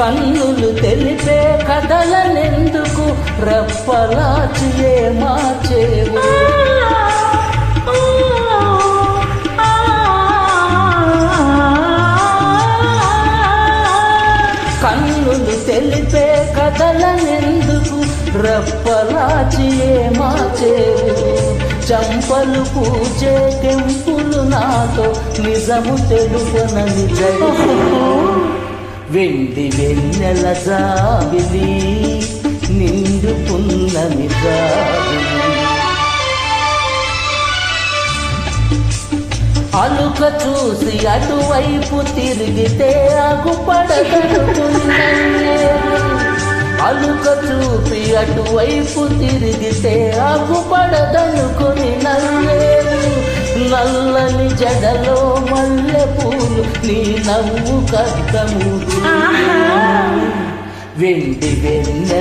కన్నులు తెలిపే కథలనెందుకు రెప్పలాచియే మార్చేవు? కన్నులు తెలిపే కథలనెందుకు రెప్పలాచియే మార్చేవు? చంపలు పూచే కెంపులు నాతో నిజము తెలుపనని జయ వెండి వెన్నెల జాబిలి నిండుకున్నమి జాబిలి. అలుక చూసి అటువైపు తిరిగితే ఆగుపడదనుకున్నాను అలుక చూపి అటువైపు తిరిగితే ఆగుపడదనుకుని నల్లేరు నల్లని జడలో మల్లె నీ నవ్వు కష్టము వెండి వెన్నె